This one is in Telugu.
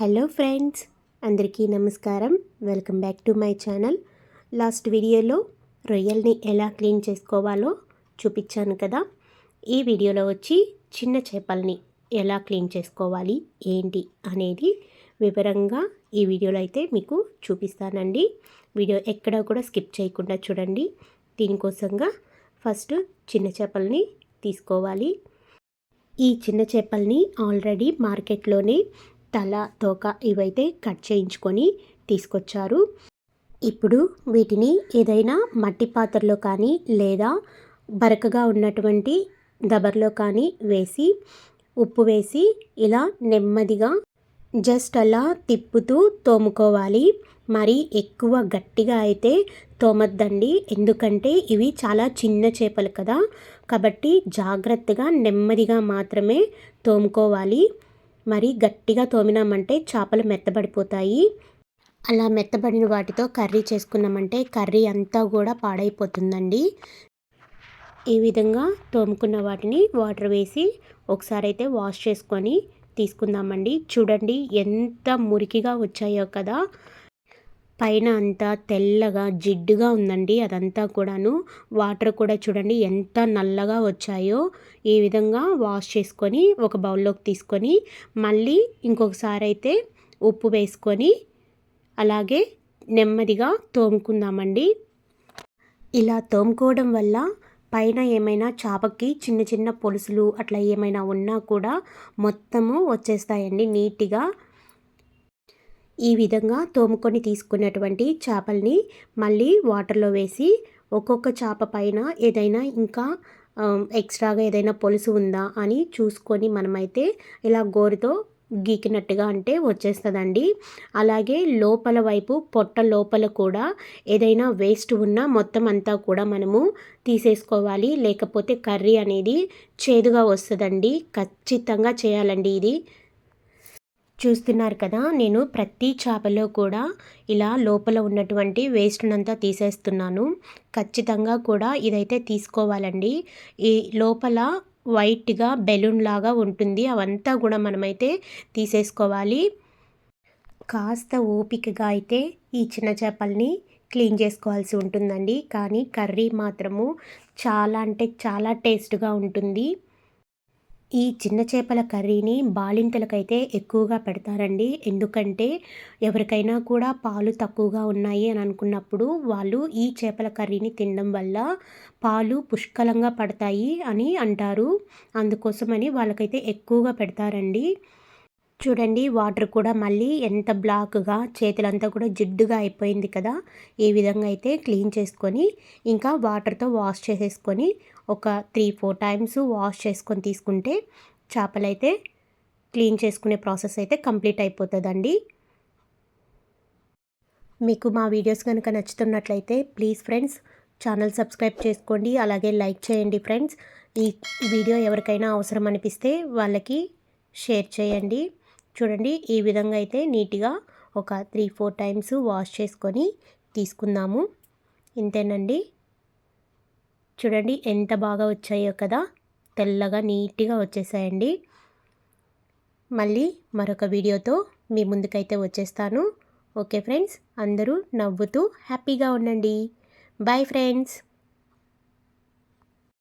హలో ఫ్రెండ్స్ అందరికీ నమస్కారం. Welcome back to my channel. Last వీడియోలో రొయ్యల్ని ఎలా క్లీన్ చేసుకోవాలో చూపించాను కదా. ఈ వీడియోలో వచ్చి చిన్న చేపల్ని ఎలా క్లీన్ చేసుకోవాలి ఏంటి అనేది వివరంగా ఈ వీడియోలో అయితే మీకు చూపిస్తానండి. వీడియో ఎక్కడ కూడా స్కిప్ చేయకుండా చూడండి. దీనికోసంగా ఫస్ట్ చిన్న చేపల్ని తీసుకోవాలి. ఈ చిన్న చేపల్ని ఆల్రెడీ మార్కెట్లోనే తల తోక ఇవైతే కట్ చేయించుకొని తీసుకొచ్చారు. ఇప్పుడు వీటిని ఏదైనా మట్టి పాత్రలో కానీ లేదా బరకగా ఉన్నటువంటి దబర్లో కానీ వేసి ఉప్పు వేసి ఇలా నెమ్మదిగా జస్ట్ అలా తిప్పుతూ తోముకోవాలి. మరి ఎక్కువ గట్టిగా అయితే తోమద్దండి. ఎందుకంటే ఇవి చాలా చిన్న చేపలు కదా. కాబట్టి జాగ్రత్తగా నెమ్మదిగా మాత్రమే తోముకోవాలి. మరి గట్టిగా తోమినామంటే చేపలు మెత్తబడిపోతాయి. అలా మెత్తబడిన వాటితో కర్రీ చేసుకున్నామంటే కర్రీ అంతా కూడా పాడైపోతుందండి. ఈ విధంగా తోముకున్న వాటిని వాటర్ వేసి ఒకసారి అయితే వాష్ చేసుకొని తీసుకుందామండి. చూడండి ఎంత మురికిగా వచ్చాయో కదా. పైన అంతా తెల్లగా జిడ్డుగా ఉందండి. అదంతా కూడాను వాటర్ కూడా చూడండి ఎంత నల్లగా వచ్చాయో. ఈ విధంగా వాష్ చేసుకొని ఒక బౌల్లోకి తీసుకొని మళ్ళీ ఇంకొకసారి అయితే ఉప్పు వేసుకొని అలాగే నెమ్మదిగా తోముకుందామండి. ఇలా తోముకోవడం వల్ల పైన ఏమైనా చేపకి చిన్న చిన్న పొలుసులు అట్లా ఏమైనా ఉన్నా కూడా మొత్తము వచ్చేస్తాయండి నీట్గా. ఈ విధంగా తోముకొని తీసుకున్నటువంటి చేపల్ని మళ్ళీ వాటర్లో వేసి ఒక్కొక్క చేప పైన ఏదైనా ఇంకా ఎక్స్ట్రాగా ఏదైనా పొలుసు ఉందా అని చూసుకొని మనమైతే ఇలా గోరుతో గీకినట్టుగా అంటే వచ్చేస్తుందండి. అలాగే లోపల వైపు పొట్ట లోపల కూడా ఏదైనా వేస్ట్ ఉన్నా మొత్తం అంతా కూడా మనము తీసేసుకోవాలి. లేకపోతే కర్రీ అనేది చేదుగా వస్తుందండి. ఖచ్చితంగా చేయాలండి ఇది. చూస్తున్నారు కదా నేను ప్రతి చేపలో కూడా ఇలా లోపల ఉన్నటువంటి వేస్ట్నంతా తీసేస్తున్నాను. ఖచ్చితంగా కూడా ఇదైతే తీసుకోవాలండి. ఈ లోపల వైట్గా బెలూన్ లాగా ఉంటుంది. అవంతా కూడా మనమైతే తీసేసుకోవాలి. కాస్త ఓపికగా అయితే ఈ చిన్న చేపల్ని క్లీన్ చేసుకోవాల్సి ఉంటుందండి. కానీ కర్రీ మాత్రము చాలా అంటే చాలా టేస్ట్గా ఉంటుంది. ఈ చిన్న చేపల కర్రీని బాలింతలకైతే ఎక్కువగా పెడతారండి. ఎందుకంటే ఎవరికైనా కూడా పాలు తక్కువగా ఉన్నాయి అని అనుకున్నప్పుడు వాళ్ళు ఈ చేపల కర్రీని తినడం వల్ల పాలు పుష్కలంగా పడతాయి అని అంటారు. అందుకోసమని వాళ్ళకైతే ఎక్కువగా పెడతారండి. చూడండి వాటర్ కూడా మళ్ళీ ఎంత బ్లాక్గా చేతులంతా కూడా జిడ్డుగా అయిపోయింది కదా. ఈ విధంగా అయితే క్లీన్ చేసుకొని ఇంకా వాటర్తో వాష్ చేసేసుకొని ఒక త్రీ ఫోర్ టైమ్స్ వాష్ చేసుకొని తీసుకుంటే చేపలు అయితే క్లీన్ చేసుకునే ప్రాసెస్ అయితే కంప్లీట్ అయిపోతుందండి. మీకు మా వీడియోస్ కనుక నచ్చుతున్నట్లయితే ప్లీజ్ ఫ్రెండ్స్ ఛానల్ సబ్స్క్రైబ్ చేసుకోండి. అలాగే లైక్ చేయండి ఫ్రెండ్స్ ఈ వీడియో ఎవరికైనా అవసరం అనిపిస్తే వాళ్ళకి షేర్ చేయండి. చూడండి ఈ విధంగా అయితే నీట్గా ఒక త్రీ ఫోర్ టైమ్స్ వాష్ చేసుకొని తీసుకుందాము. ఇంతేనండి. చూడండి ఎంత బాగా వచ్చాయో కదా. తెల్లగా నీట్గా వచ్చేసాయండి. మళ్ళీ మరొక వీడియోతో మీ ముందుకైతే వచ్చేస్తాను. ఓకే ఫ్రెండ్స్ అందరూ నవ్వుతూ హ్యాపీగా ఉండండి. Bye friends.